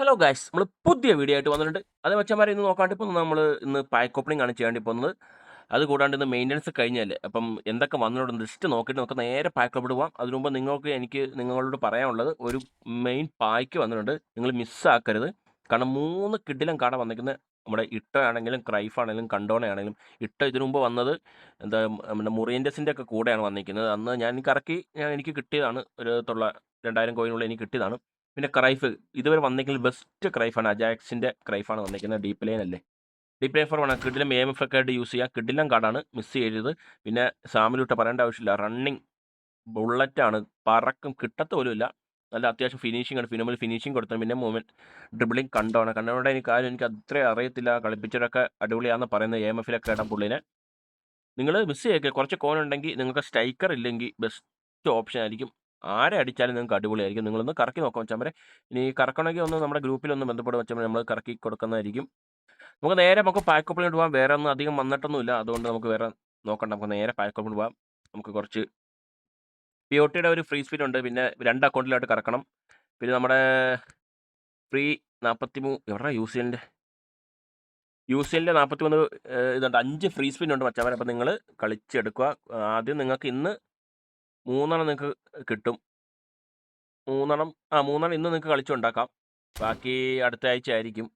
Hello guys നമ്മൾ പുതിയ video ആയിട്ട് വന്നിട്ടുണ്ട്. അത് വെച്ചാൽ ഇന്ന് നോക്കാണ്ട് ഇപ്പോൾ നമ്മൾ ഇന്ന് പാക്ക് ഓപ്പണിംഗ് ആണ് ചെയ്യേണ്ടി പോകുന്നത് അത് കൂടാണ്ട് ഇന്ന് മെയിന്റനൻസ് കഴിഞ്ഞല്ലേ? അപ്പം എന്തൊക്കെ വന്നിട്ടുണ്ട് ലിസ്റ്റ് നോക്കിയിട്ട് നമുക്ക് നേരെ പാക്ക് പോകാം അതിനു മുമ്പ് നിങ്ങൾക്ക് എനിക്ക് നിങ്ങളോട് പറയാനുള്ളത് ഒരു മെയിൻ പായ്ക്ക് വന്നിട്ടുണ്ട്. നിങ്ങൾ മിസ്സാക്കരുത് കാരണം മൂന്ന് കിഡിലും കട വന്നിരിക്കുന്നത് നമ്മുടെ ഇട്ട ആണെങ്കിലും ക്രൈഫ് ആണെങ്കിലും കണ്ടോണ ആണെങ്കിലും ഇട്ട ഇതിനു മുമ്പ് വന്നത് എന്താ നമ്മുടെ മുറിയന്റസിന്റെ ഒക്കെ കൂടെയാണ് വന്നിരിക്കുന്നത്. അന്ന് ഞാൻ എനിക്ക് ഇറക്കി ഞാൻ എനിക്ക് കിട്ടിയതാണ് ഒരു തൊള്ള രണ്ടായിരം കോയിനുള്ള എനിക്ക് കിട്ടിയതാണ്. പിന്നെ ക്രൈഫ് ഇതുവരെ വന്നെങ്കിൽ ബെസ്റ്റ് ക്രൈഫാണ് അജാക്സിന്റെ ക്രൈഫാണ് വന്നിരിക്കുന്നത് ഡീപ്പ് ലൈൻ അല്ലേ? ഡീപ്പ് ലൈൻ ഫോർ വൺ കിഡിലും എം എഫ് ഒക്കെ ആയിട്ട് യൂസ് ചെയ്യുക കിഡിലും കാർഡാണ് മിസ് ചെയ്തത്. പിന്നെ സാമിലൂട്ട് പറയേണ്ട ആവശ്യമില്ല. റണ്ണിങ് ബുള്ളറ്റാണ് പറക്കും കിട്ടത്ത പോലും ഇല്ല. നല്ല അത്യാവശ്യം ഫിനിഷിംഗ് ആണ്. ഫിനോമിൽ ഫിനിഷിംഗ് കൊടുത്തു പിന്നെ മൂവ്മെന്റ് ഡ്രിബിളിങ് കണ്ടോണം കണ്ടോണ്ട് എനിക്ക് കാര്യം എനിക്ക് അത്രയും അറിയത്തില്ല. കളിപ്പിച്ചവരൊക്കെ അടിപൊളിയാണെന്ന് പറയുന്നത് എം എഫിലൊക്കെ ഇടാൻ പുള്ളിനെ. നിങ്ങൾ മിസ് ചെയ്യൊക്കെ കുറച്ച് കോൺ ഉണ്ടെങ്കിൽ നിങ്ങൾക്ക് സ്ട്രൈക്കർ ഇല്ലെങ്കിൽ ബെസ്റ്റ് ഓപ്ഷൻ ആയിരിക്കും. ആരെ അടിച്ചാലും നിങ്ങൾക്ക് അടിപൊളിയായിരിക്കും. നിങ്ങളൊന്ന് കറക്കി നോക്കാം വെച്ചാൽ ഇനി കറക്കണമെങ്കിൽ ഒന്ന് നമ്മുടെ ഗ്രൂപ്പിലൊന്ന് ബന്ധപ്പെട്ട് വെച്ചാൽ നമ്മൾ കറക്കി കൊടുക്കുന്നതായിരിക്കും. നമുക്ക് നേരെ നമുക്ക് പാക്ക് ഇടുവാം വേറെ ഒന്നും അധികം വന്നിട്ടൊന്നുമില്ല. അതുകൊണ്ട് നമുക്ക് വേറെ നോക്കണ്ട. നമുക്ക് നേരെ പാക്ക് ഓപ്പൺ പോകാം നമുക്ക് കുറച്ച് പി ഒ ടിയുടെ ഒരു ഫ്രീ സ്പീഡ് ഉണ്ട്. പിന്നെ രണ്ട് അക്കൗണ്ടിലായിട്ട് കറക്കണം. പിന്നെ നമ്മുടെ ഫ്രീ നാൽപ്പത്തി മൂന്ന് എവിടെ യു സി എല്ലിന്റെ യു സി എല്ലിന്റെ നാൽപ്പത്തി മൂന്ന് ഇതുണ്ട്. അഞ്ച് ഫ്രീ സ്പിൻ ഉണ്ട് മച്ചാൻ അപ്പോൾ നിങ്ങൾ കളിച്ചെടുക്കുക. ആദ്യം നിങ്ങൾക്ക് ഇന്ന് മൂന്നെണ്ണം നിങ്ങൾക്ക് കിട്ടും. മൂന്നെണ്ണം ആ മൂന്നെണ്ണം ഇന്ന് നിങ്ങൾക്ക് കളിച്ചുണ്ടാക്കാം. ബാക്കി അടുത്ത ആഴ്ച ആയിരിക്കും.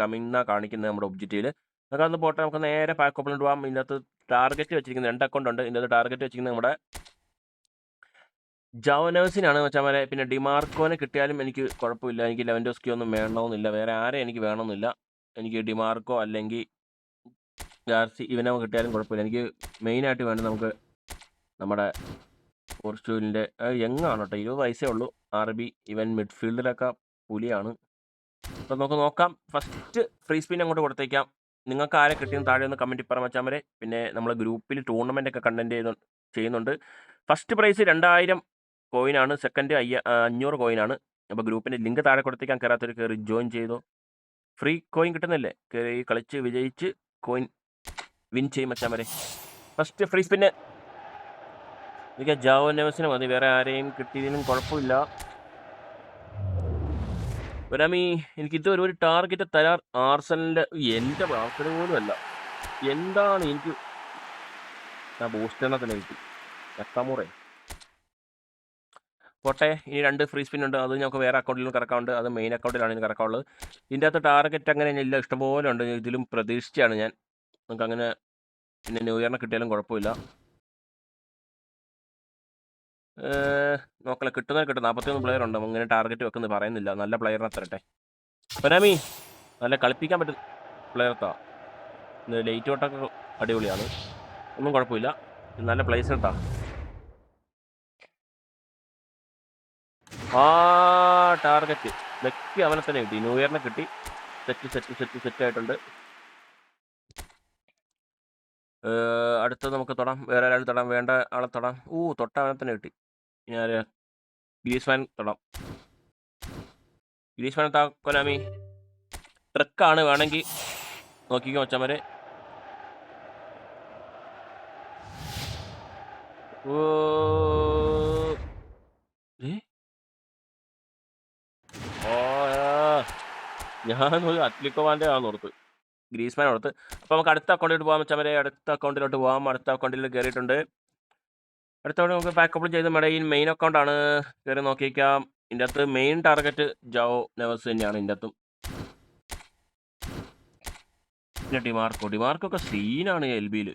കമ്മിങ് എന്നാണ് കാണിക്കുന്നത് നമ്മുടെ ഒബ്ജക്റ്റീവിൽ നിങ്ങൾക്ക് അന്ന് പോട്ടെ നമുക്ക് നേരെ പാക്ക് ഓപ്പണിട്ട് പോകാം ഇതിനകത്ത് ടാർഗറ്റ് വെച്ചിരിക്കുന്നത് രണ്ട് അക്കൗണ്ട് ഉണ്ട്. ഇതിനകത്ത് ടാർഗറ്റ് വെച്ചിരിക്കുന്നത് നമ്മുടെ ജവനേഴ്സിനാണ് വെച്ചാൽ പിന്നെ ഡിമാർക്കോനെ കിട്ടിയാലും എനിക്ക് കുഴപ്പമില്ല. എനിക്ക് ലെവൻഡോസ്കി ഒന്നും വേണമെന്നില്ല. വേറെ ആരെയും എനിക്ക് വേണമെന്നില്ല. എനിക്ക് ഡിമാർക്കോ അല്ലെങ്കിൽ ഗാർസി ഇവനെ കിട്ടിയാലും കുഴപ്പമില്ല. എനിക്ക് മെയിനായിട്ട് വേണ്ടത് നമുക്ക് നമ്മുടെ പോർച്ചുഗലിന്റെ യങ്ങാണ് കേട്ടോ ഇരുപത് വയസ്സേ ഉള്ളൂ. ആർ ബി ഇവൻ മിഡ്ഫീൽഡിലൊക്കെ പുലിയാണ്. അപ്പം നമുക്ക് നോക്കാം. ഫസ്റ്റ് ഫ്രീ സ്പിൻ അങ്ങോട്ട് കൊടുത്തേക്കാം. നിങ്ങൾക്ക് ആരെ കിട്ടിയെന്ന് താഴെ ഒന്ന് കമന്റ് പറഞ്ഞ വെച്ചാൽ വരെ. പിന്നെ നമ്മൾ ഗ്രൂപ്പിൽ ടൂർണമെന്റ് ഒക്കെ കണ്ടന്റ് ചെയ്തു ചെയ്യുന്നുണ്ട്. ഫസ്റ്റ് പ്രൈസ് രണ്ടായിരം കോയിനാണ്. സെക്കൻഡ് അയ്യ അഞ്ഞൂറ് കോയിനാണ്. അപ്പോൾ ഗ്രൂപ്പിന്റെ ലിങ്ക് താഴെ കൊടുത്തേക്കാം. കയറാത്തൊരു കയറി ജോയിൻ ചെയ്തു. ഫ്രീ കോയിൻ കിട്ടുന്നില്ലേ? കയറി കളിച്ച് വിജയിച്ച് കോയിൻ വിൻ ചെയ്യും വെച്ചാൽ വരെ. ഫസ്റ്റ് ഫ്രീ സ്പിന്ന് എനിക്ക് ജാവോ നെവസിന് മതി വേറെ ആരെയും കിട്ടിയതിനും കുഴപ്പമില്ല. ഒരാമി എനിക്ക് ഇതുവരെ ഒരു ടാർഗറ്റ് തരാർ ആർസലിന്റെ എന്റെ പ്രാർത്ഥന അല്ല. എന്താണ് എനിക്ക് ആ ബൂസ്റ്ററിനെ കിട്ടി എത്താമുറേ പോട്ടെ ഇനി രണ്ട് ഫ്രീ സ്പിൻ ഉണ്ട്. അത് ഞങ്ങൾക്ക് വേറെ അക്കൗണ്ടിലും കറക്കാറുണ്ട് അത് മെയിൻ അക്കൗണ്ടിലാണ് എനിക്ക് കറക്കാറുള്ളത് ഇതിന്റെ അകത്ത് ടാർഗറ്റ് അങ്ങനെ ഇല്ല. ഇഷ്ടംപോലെ ഉണ്ട്. ഇതിലും പ്രതീക്ഷിച്ചാണ് ഞാൻ. നമുക്ക് അങ്ങനെ പിന്നെ ന്യൂ ഇയറിനെ കിട്ടിയാലും കുഴപ്പമില്ല. നോക്കല കിട്ടുന്ന കിട്ടും. നാൽപ്പത്തിയൊന്ന് പ്ലെയർ ഉണ്ട്. ഇങ്ങനെ ടാർഗറ്റ് വെക്കുന്നത് പറയുന്നില്ല. നല്ല പ്ലെയറിനെ തരട്ടെ. പനാമി നല്ല കളിപ്പിക്കാൻ പറ്റും പ്ലെയർത്താ ലേറ്റ് ഔട്ടൊക്കെ അടിപൊളിയാണ്. ഒന്നും കുഴപ്പമില്ല. നല്ല പ്ലേസ് കേട്ടാ ആ. ടാർഗറ്റ് വെക്കി അവനെ തന്നെ കിട്ടി. ന്യൂ ഇയറിനെ കിട്ടി. സെറ്റ് സെറ്റ് സെറ്റ് സെറ്റ് ആയിട്ടുണ്ട്. അടുത്തത് നമുക്ക് തൊടാം. വേറെ ഒരാൾ തൊടാം. വേണ്ട ആളെ തൊടാം. ഊ തൊട്ട അവനെ തന്നെ കിട്ടി. ഞാൻ ഗ്രീസ്മാൻ തൊടാം. ഗ്രീസ്മാൻ താ കൊലാമി ട്രക്കാണ് വേണമെങ്കിൽ നോക്കിക്കോ ഒച്ചമരെ ഓ ഞാൻ ഒരു അത്ലിക്കോവാന്റെ ആണെന്ന് ഓർത്ത്. ഗ്രീസ്മാൻ ഓർത്ത് അപ്പോൾ നമുക്ക് അടുത്ത അക്കൗണ്ടിലോട്ട് വെച്ചാൽ വരെ. അടുത്ത അക്കൗണ്ടിലോട്ട് പോകാം. അടുത്ത അക്കൗണ്ടിൽ കയറിയിട്ടുണ്ട് അടുത്ത അവിടെ നമുക്ക് പാക്കപ്പ് ചെയ്ത് മേഡം ഈ മെയിൻ അക്കൗണ്ടാണ് കയറി നോക്കിയേക്കാം. ഇതിന്റെ അകത്ത് മെയിൻ ടാർഗറ്റ് ജോ നെവേഴ്സ് തന്നെയാണ് ഇതിന്റെ അകത്തും. പിന്നെ ഡിമാർക്കോ ഡിമാർക്കൊക്കെ സീനാണ് എൽ ബിയിൽ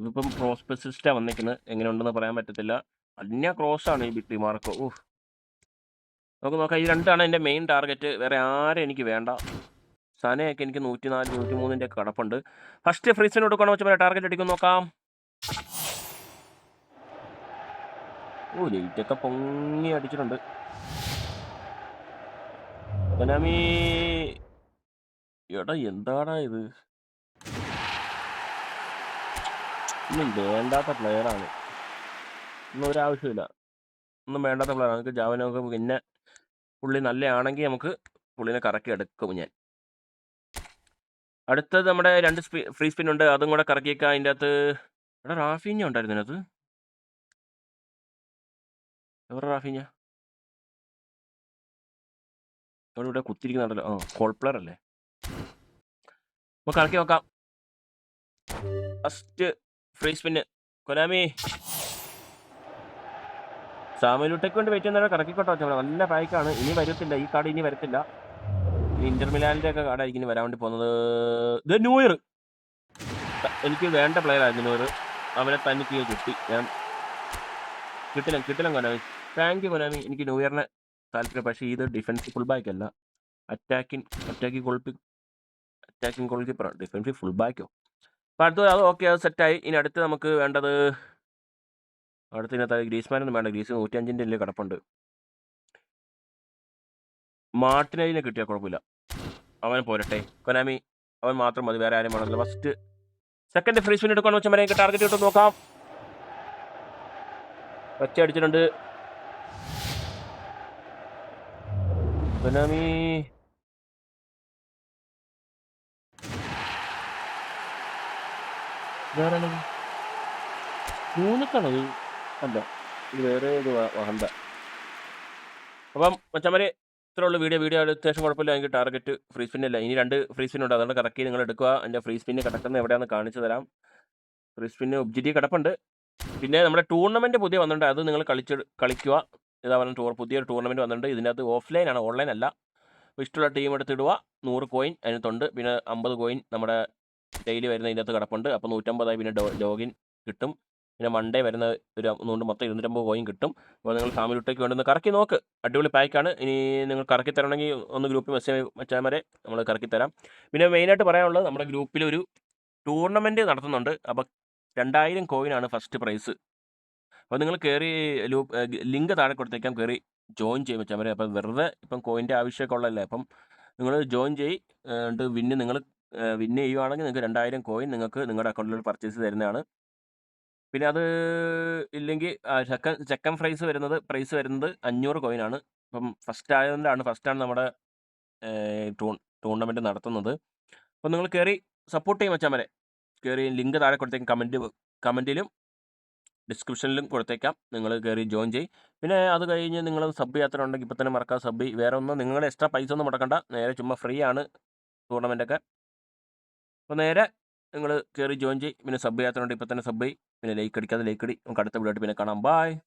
ഇതിപ്പം പ്രോസ്പെസിസ്റ്റാണ് വന്നിരിക്കുന്നത്. എങ്ങനെ ഉണ്ടെന്ന് പറയാൻ പറ്റത്തില്ല. അന്യ ക്രോസാണ് ഈ ഡിമാർക്കോ ഊഹ് നമുക്ക് നോക്കാം. ഈ രണ്ടാണ് എന്റെ മെയിൻ ടാർഗറ്റ് വേറെ ആരും എനിക്ക് വേണ്ട. സനയൊക്കെ എനിക്ക് നൂറ്റി നാല് നൂറ്റി മൂന്നിന്റെ കടപ്പുണ്ട് ഫസ്റ്റ് ഫ്രീസിന് കൊടുക്കണം വെച്ചാൽ ടാർഗറ്റ് അടിക്കും നോക്കാം. ഓ ലൈറ്റൊക്കെ പൊങ്ങി അടിച്ചിട്ടുണ്ട്. എടാ എന്താടാ ഇത്? ഒന്നും വേണ്ടാത്ത പ്ലെയറാണ് ഒന്നും ഒരാവശ്യമില്ല ഒന്നും വേണ്ടാത്ത പ്ലെയറാണ് നമുക്ക് ജാവനൊക്കെ പിന്നെ പുള്ളി നല്ലയാണെങ്കിൽ നമുക്ക് പുള്ളിനെ കറക്കി എടുക്കും ഞാൻ. അടുത്തത് നമ്മുടെ രണ്ട് സ്പി ഫ്രീ സ്പിൻ ഉണ്ട് അതും കൂടെ കറക്കിയേക്കാം. അതിന്റെ അകത്ത് ഇവിടെ റാഫീഞ്ഞ ഉണ്ടായിരുന്നു അതിനകത്ത് എവിടെ റാഫീഞ്ഞ? ഇവിടെ ഇവിടെ കുത്തിരിക്കുന്നുണ്ടല്ലോ ആ കോൾ അല്ലേ? നമുക്ക് കറക്കി നോക്കാം. First free spin Konami. സാമലുട്ടയ്ക്ക് വേണ്ടി വെയിറ്റ് ചെയ്യുന്നവരെ കറക്കിക്കോട്ടോ. ചമ്മ നല്ല പായ്ക്കാണ് ഇനി വരത്തില്ല. ഈ കാർഡ് ഇനി വരത്തില്ല. ഇന്റർ മിലാനിന്റെ ഒക്കെ കാർഡായിരിക്കും വരാൻ വേണ്ടി പോകുന്നത്. ഇത് ന്യൂയർ എനിക്ക് വേണ്ട പ്ലെയർ ആയിരുന്നു ന്യൂയർ അവനെ തനിക്ക് കിട്ടി. ഞാൻ കിട്ടില്ല കിട്ടില്ല കൊനാമി. Thank you Konami. എനിക്ക് ന്യൂ ഇയറിനെ താല്പര്യം പക്ഷേ ഇത് ഡിഫൻസ് ഫുൾ ബാക്ക് അല്ല അറ്റാക്കിങ് അറ്റാക്കിങ് ഗോൾപി അറ്റാക്കിങ് ഗോൾ കീപ്പറാണ് ഡിഫൻസീവ് ഫുൾ ബാക്കോ അപ്പോൾ അടുത്തത് അത് ഓക്കെ അത് സെറ്റായി ഇനി അടുത്ത് നമുക്ക് വേണ്ടത് അടുത്ത് ഇതിനകത്ത് ഗ്രീസ്മാനൊന്നും വേണ്ട. ഗ്രീസ് നൂറ്റിയഞ്ചിന്റെ അല്ലേ കിടപ്പുണ്ട്. മാർട്ടിനൈനെ കിട്ടിയാൽ കുഴപ്പമില്ല. അവൻ പോരട്ടെ. കൊനാമി അവൻ മാത്രം മതി വേറെ ആരും വേണമല്ലോ. ഫസ്റ്റ് സെക്കൻഡ് ഫ്രീ സ്പിൻ എടുക്കണം വെച്ചാൽ എനിക്ക് ടാർഗറ്റ് ഇട്ട് നോക്കാം. പച്ച അടിച്ചിട്ടുണ്ട്. കൊനാമി. വേറെ മൂന്നക്കാണോ ഇത് അല്ല ഇത് വേറെ ഇത് വഹന്ത. അപ്പം മച്ചമ്മരെ ഇത്രേ ഉള്ളൂ വീഡിയോ വീഡിയോ അത്യാവശ്യം കുഴപ്പമില്ല. എനിക്ക് ടാർഗറ്റ് ഫ്രീ സ്പിൻ അല്ല ഇനി രണ്ട് ഫ്രീ സ്പിൻ ഉണ്ട്. അതുകൊണ്ട് കറക്റ്റ് നിങ്ങൾ എടുക്കുക. എന്റെ ഫ്രീ സ്പിന്ന് കിടക്കുന്നത് എവിടെയാണെന്ന് കാണിച്ചു തരാം. ഫ്രീ സ്പിന്ന് ഒബ്ജക്റ്റീവ് കിടപ്പുണ്ട്. പിന്നെ നമ്മുടെ ടൂർണമെന്റ് പുതിയ വന്നിട്ടുണ്ട്. അത് നിങ്ങൾ കളിച്ച് കളിക്കുക. ഇതാ പറഞ്ഞ ടൂർ പുതിയൊരു ടൂർണമെന്റ് വന്നിട്ടുണ്ട്. ഇതിനകത്ത് ആണ്. ഓൺലൈൻ അല്ല. ഇഷ്ടമുള്ള ടീം എടുത്തിടുക നൂറ് കോയിൻ അതിനകത്തുണ്ട് പിന്നെ അമ്പത് കോയിൻ നമ്മുടെ ഡെയിലി വരുന്ന ഇതിനകത്ത് കിടപ്പുണ്ട്. അപ്പോൾ നൂറ്റമ്പതായി പിന്നെ ലോഗിൻ കിട്ടും. പിന്നെ മൺഡേ വരുന്ന ഒരു അതുകൊണ്ട് മൊത്തം ഇരുന്നൂറ്റമ്പത് കോയിൻ കിട്ടും. അപ്പോൾ നിങ്ങൾ ഫാമിലി ഒട്ടേക്ക് വേണ്ടുന്ന കറക്കി നോക്ക്. അടിപൊളി പാക്കാണ് ഇനി നിങ്ങൾ കറക്കി തരണമെങ്കിൽ ഒന്ന് ഗ്രൂപ്പിൽ മെസ്സേജ് വെച്ചാൽ വരെ നമ്മൾ കറക്കി തരാം. പിന്നെ മെയിനായിട്ട് പറയാനുള്ളത് നമ്മുടെ ഗ്രൂപ്പിൽ ഒരു ടൂർണമെന്റ് നടത്തുന്നുണ്ട്. അപ്പോൾ രണ്ടായിരം കോയിനാണ് ഫസ്റ്റ് പ്രൈസ് അപ്പോൾ നിങ്ങൾ കയറി ലിങ്ക് താഴെ കൊടുത്തേക്കാം. കയറി ജോയിൻ ചെയ്യും വെച്ചാൽ വരെ അപ്പം വെറുതെ ഇപ്പം കോയിന്റെ ആവശ്യമൊക്കെ ഉള്ളതല്ലേ. അപ്പം നിങ്ങൾ ജോയിൻ ചെയ്യ് എന്നിട്ട് വിന്ന് നിങ്ങൾ വിന്ന് ചെയ്യുവാണെങ്കിൽ നിങ്ങൾക്ക് രണ്ടായിരം കോയിൻ നിങ്ങൾക്ക് നിങ്ങളുടെ അക്കൗണ്ടിൽ പർച്ചേസ് തരുന്നതാണ്. പിന്നെ അത് ഇല്ലെങ്കിൽ ചക്കൻ ചക്കൻ ഫ്രൈസ് വരുന്നത് പ്രൈസ് വരുന്നത് അഞ്ഞൂറ് കോയിനാണ് അപ്പം ഫസ്റ്റ് ആയതുകൊണ്ടാണ് ഫസ്റ്റാണ് നമ്മുടെ ടൂൺ ടൂർണമെന്റ് നടത്തുന്നത്. അപ്പം നിങ്ങൾ കയറി സപ്പോർട്ട് ചെയ്യും മതി കയറി ലിങ്ക് താഴെ കൊടുത്തേക്കും കമന്റ് കമന്റിലും ഡിസ്ക്രിപ്ഷനിലും കൊടുത്തേക്കാം. നിങ്ങൾ കയറി ജോയിൻ ചെയ്യും. പിന്നെ അത് കഴിഞ്ഞ് നിങ്ങൾ സബ് യാത്ര ഉണ്ടെങ്കിൽ ഇപ്പം തന്നെ മറക്കാം സബ് വേറെ ഒന്നും നിങ്ങൾ എക്സ്ട്രാ പൈസ ഒന്നും മുടക്കണ്ട. നേരെ ചുമ്മാ ഫ്രീ ആണ് ടൂർണമെന്റൊക്കെ അപ്പോൾ നേരെ നിങ്ങൾ കയറി ജോയിൻ ചെയ്യും. പിന്നെ സബ് ചെയ്യാത്തതുകൊണ്ട് ഇപ്പം തന്നെ സബ് ചെയ്യും. പിന്നെ ലൈക്ക് അടിക്കാതെ ലൈക്ക് അടി. നമുക്ക് അടുത്ത വീഡിയോ ആയിട്ട് പിന്നെ കാണാം. ബായ്